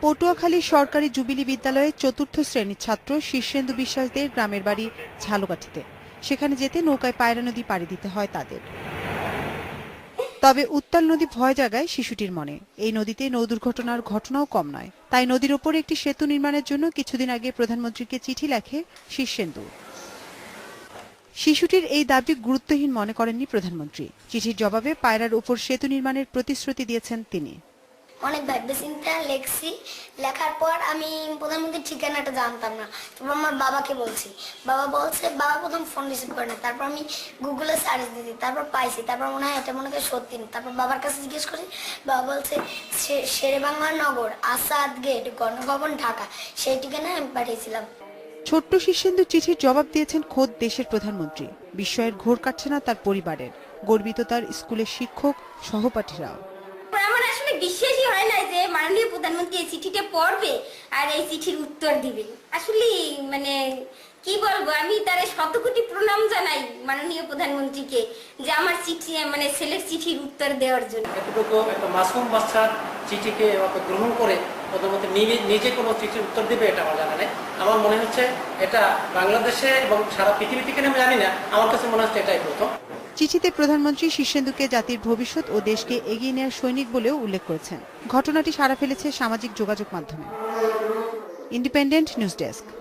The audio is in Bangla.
পটুয়াখালী সরকারি জুবিলি বিদ্যালয়ের চতুর্থ শ্রেণির ছাত্র শীর্ষেন্দু বিশ্বাসদের গ্রামের বাড়ি ঝালকাঠিতে। সেখানে যেতে নৌকায় পায়রা নদী পাড়ি দিতে হয় তাদের। তবে উত্তাল নদী ভয় জাগায় শিশুটির মনে। এই নদীতে নৌ দুর্ঘটনার ঘটনাও কম নয়। তাই নদীর ওপর একটি সেতু নির্মাণের জন্য কিছুদিন আগে প্রধানমন্ত্রীকে চিঠি লেখে শীর্ষেন্দু। শিশুটির এই দাবি গুরুত্বহীন মনে করেননি প্রধানমন্ত্রী। চিঠির জবাবে পায়রার উপর সেতু নির্মাণের প্রতিশ্রুতি দিয়েছেন তিনি। অনেক ভাববে চিন্তা লেখছি। লেখার পর আমি প্রধানমন্ত্রীর ঠিকানাটা জানতাম না। তারপর আমার বাবাকে বলছি। বাবা বলছে বাবা প্রথম ফোন রিসিভ করে না। তারপর আমি গুগলে সার্চ দিছি তারপর পাইছি। তারপর মনে হয় এটা মনে হয় সত্যি না। তারপর বাবার কাছে জিজ্ঞেস করি বাবা বলছে শেরেবাংলা নগর আসাদ গেট গণভবন ঢাকা। সেই ঠিকানায় আমি পাঠিয়েছিলাম। ছোট্ট শীর্ষেন্দু চিঠির জবাব দিয়েছেন খোদ দেশের প্রধানমন্ত্রী। বিস্ময়ের ঘোর কাটছে না তার পরিবারের। গর্বিত তার স্কুলের শিক্ষক সহপাঠীরাও। আমার আসলে যে মাননীয় প্রধানমন্ত্রী এই চিঠিটা পড়বে আর এই চিঠির উত্তর দিবে। আসলে মানে কি বলব, আমি তার শত কোটি প্রণাম জানাই মাননীয় প্রধানমন্ত্রীকে যে আমার চিঠি মানে ছেলের চিঠির উত্তর দেওয়ার জন্য। এতটুকু একটা মাসুম বাচ্চার চিঠিকে গ্রহণ করে নিজে- নিজে কোনো চিঠির উত্তর দেবে এটা আমার জানা নেই। আমার মনে হচ্ছে এটা বাংলাদেশে এবং সারা পৃথিবী থেকে আমি জানি না, আমার কাছে মনে হচ্ছে এটাই প্রথম। চিঠিতে প্রধানমন্ত্রী শীর্ষেন্দুকে জাতির ভবিষ্যৎ ও দেশকে এগিয়ে নেওয়ার সৈনিক বলেও উল্লেখ করেছেন। ঘটনাটি সারা ফেলেছে সামাজিক যোগাযোগ মাধ্যমে। Independent news desk.